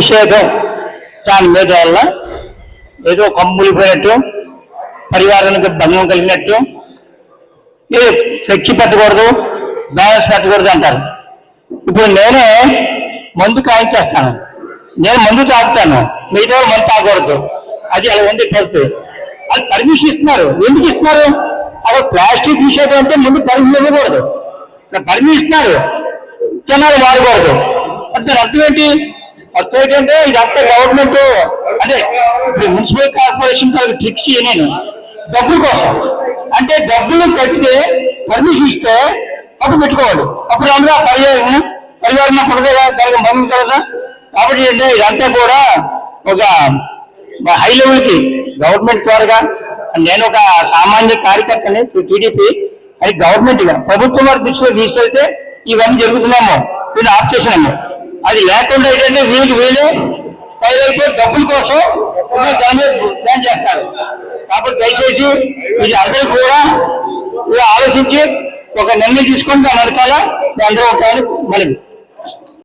అభిషేకం దాని మీద వల్ల ఏదో కమ్ములిపోయినట్టు పరివారానికి భంగం కలిగినట్టు ఇది ఫ్లెక్సీ పెట్టకూడదు బ్యాలెన్స్ పెట్టకూడదు అంటారు. ఇప్పుడు నేనే మందు కాయించేస్తాను. నేను మందు తాగుతాను. మిగతా మందు తాగకూడదు. అది అలా ఉంది పరిస్థితి అది పర్మిషన్ ఇస్తున్నారు. ఎందుకు ఇస్తున్నారు? అక్కడ ప్లాస్టిక్ నిషేధం అంటే ముందు పర్మిషన్ ఇవ్వకూడదు. పర్మిషన్ ఇస్తున్నారు. జనాలు వాడకూడదు అంటే దాని అర్థం ఏంటి? అట్లే అంటే ఇది ఇదంతా గవర్నమెంట్ అదే ఇప్పుడు మున్సిపల్ కార్పొరేషన్ ట్రిక్స్ నేను. డబ్బుల కోసం. అంటే డబ్బులు కడితే పర్మిషన్ ఇస్తే అప్పుడు పెట్టుకోవాలి. అప్పుడు అందులో పరిహారం పర్యావరణ పడదా దానికి మమ్మీ కదా. కాబట్టి అంటే ఇదంతా కూడా ఒక హై లెవెల్కి గవర్నమెంట్ ద్వారా నేను ఒక సామాన్య కార్యకర్తని టీడీపీ అది గవర్నమెంట్గా. ప్రభుత్వం వారి దృష్టిలో తీసుకెళ్తే ఇవన్నీ జరుగుతున్నాము దీన్ని ఆఫ్ చేసినాము అది లేకుండా ఏంటంటే వీళ్ళకి వీళ్ళే పైరైతే డబ్బుల కోసం ఇంకా ప్లాన్ చేస్తారు. కాబట్టి దయచేసి ఇది అందరూ కూడా ఆలోచించి ఒక నిర్ణయం తీసుకొని దాని వెనకాల అందరూ ఒక మనకి